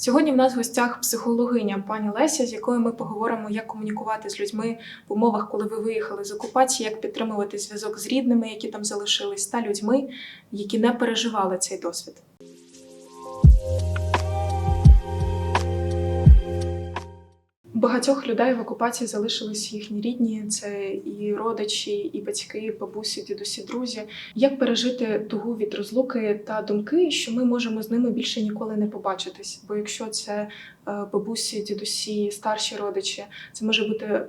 Сьогодні в нас в гостях психологиня пані Леся, з якою ми поговоримо, як комунікувати з людьми в умовах, коли ви виїхали з окупації, як підтримувати зв'язок з рідними, які там залишились, та людьми, які не переживали цей досвід. Багатьох людей в окупації залишились їхні рідні, це і родичі, і батьки, і бабусі, дідусі, друзі. Як пережити тугу від розлуки та думки, що ми можемо з ними більше ніколи не побачитись? Бо якщо це бабусі, дідусі, старші родичі, це може бути е,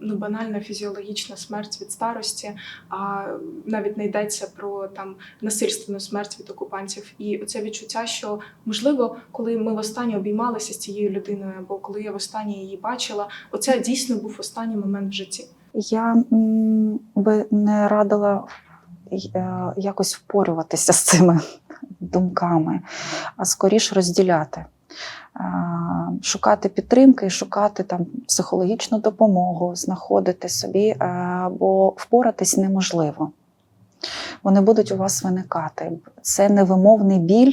ну банальна фізіологічна смерть від старості, а навіть не йдеться про там насильственну смерть від окупантів. І оце відчуття, що можливо, коли ми востаннє обіймалися з цією людиною, або коли я востаннє її бачила, оце дійсно був останній момент в житті. Я би не радила е, якось впорюватися з цими думками, а скоріш розділяти. Шукати підтримки шукати там психологічну допомогу, знаходити собі, бо впоратись неможливо. Вони будуть у вас виникати. Це невимовний біль,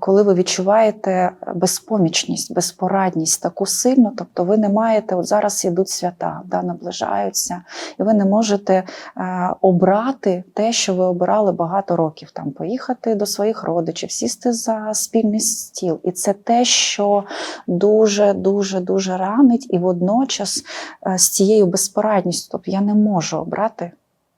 коли ви відчуваєте безпомічність, безпорадність таку сильну, тобто ви не маєте, от зараз йдуть свята, да, наближаються, і ви не можете е, обрати те, що ви обирали багато років, там поїхати до своїх родичів, сісти за спільний стіл. І це те, що дуже, дуже, дуже ранить, і водночас е, з цією безпорадністю, тобто я не можу обрати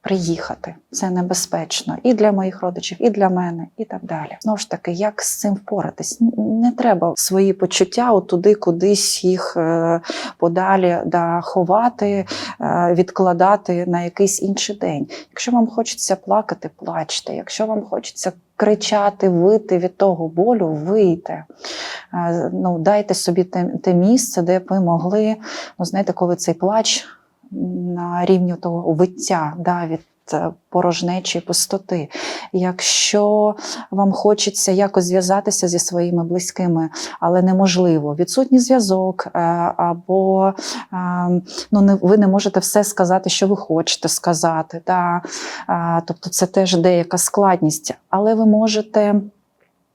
приїхати. Це небезпечно і для моїх родичів, і для мене, і так далі. Знову ж таки, як з цим впоратись? Не треба свої почуття от туди, кудись їх е, подалі да, ховати, е, відкладати на якийсь інший день. Якщо вам хочеться плакати, плачте. Якщо вам хочеться кричати, вити від того болю, вийте. Е, Ну, дайте собі те, те місце, де б ви могли, ну, знаєте, коли цей плач на рівні того виття да, від е, порожнечі, пустоти. Якщо вам хочеться якось зв'язатися зі своїми близькими, але неможливо, відсутній зв'язок, е, або е, ну, не, ви не можете все сказати, що ви хочете сказати. Да? Тобто це теж деяка складність, але ви можете.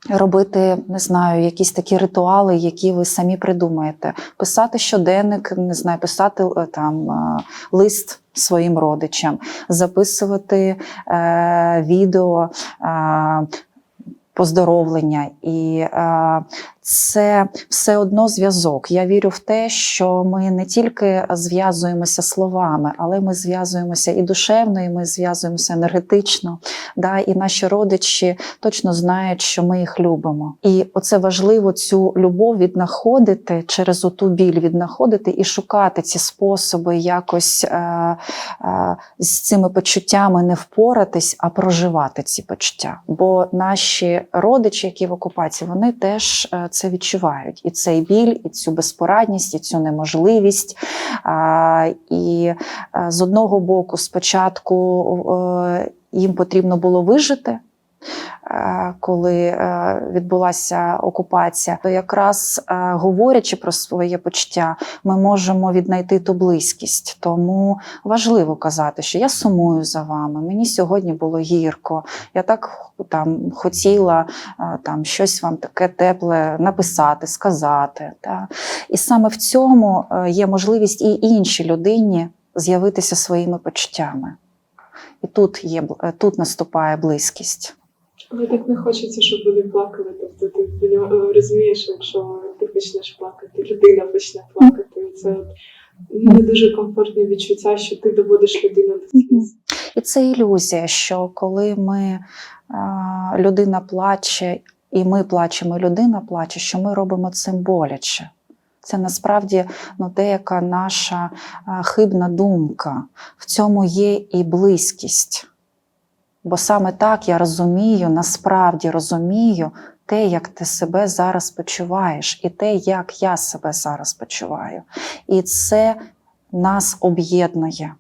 Робити, не знаю, якісь такі ритуали, які ви самі придумаєте. Писати щоденник, не знаю, писати е, там е, лист своїм родичам, записувати е, відео. Е, Поздоровлення, і е, це все одно зв'язок. Я вірю в те, що ми не тільки зв'язуємося словами, але ми зв'язуємося і душевно, і ми зв'язуємося енергетично. Да? І наші родичі точно знають, що ми їх любимо. І оце важливо цю любов віднаходити через оту біль, віднаходити і шукати ці способи якось е, е, з цими почуттями не впоратись, а проживати ці почуття. Бо наші родичі, які в окупації, вони теж е, це відчувають. І цей біль, і цю безпорадність, і цю неможливість. І е, з одного боку, спочатку е, їм потрібно було вижити. Е, Коли е, відбулася окупація, то якраз е, говорячи про своє почуття, ми можемо віднайти ту близькість. Тому важливо казати, що я сумую за вами. Мені сьогодні було гірко. Я так там хотіла там щось вам таке тепле написати, сказати. Та. І саме в цьому є можливість і іншій людині з'явитися своїми почуттями. І тут є тут наступає близькість. Але так не хочеться, щоб вони плакали. Тобто ти розумієш, якщо ти почнеш плакати, людина почне плакати. Це не дуже комфортне відчуття, що ти доводиш людину до сліз. І це ілюзія, що коли ми е, людина плаче, і ми плачемо, і людина плаче, що ми робимо цим боляче. Це насправді ну, деяка наша е, хибна думка. В цьому є і близькість. Бо саме так я розумію, насправді розумію те, як ти себе зараз почуваєш, і те, як я себе зараз почуваю. І це нас об'єднує.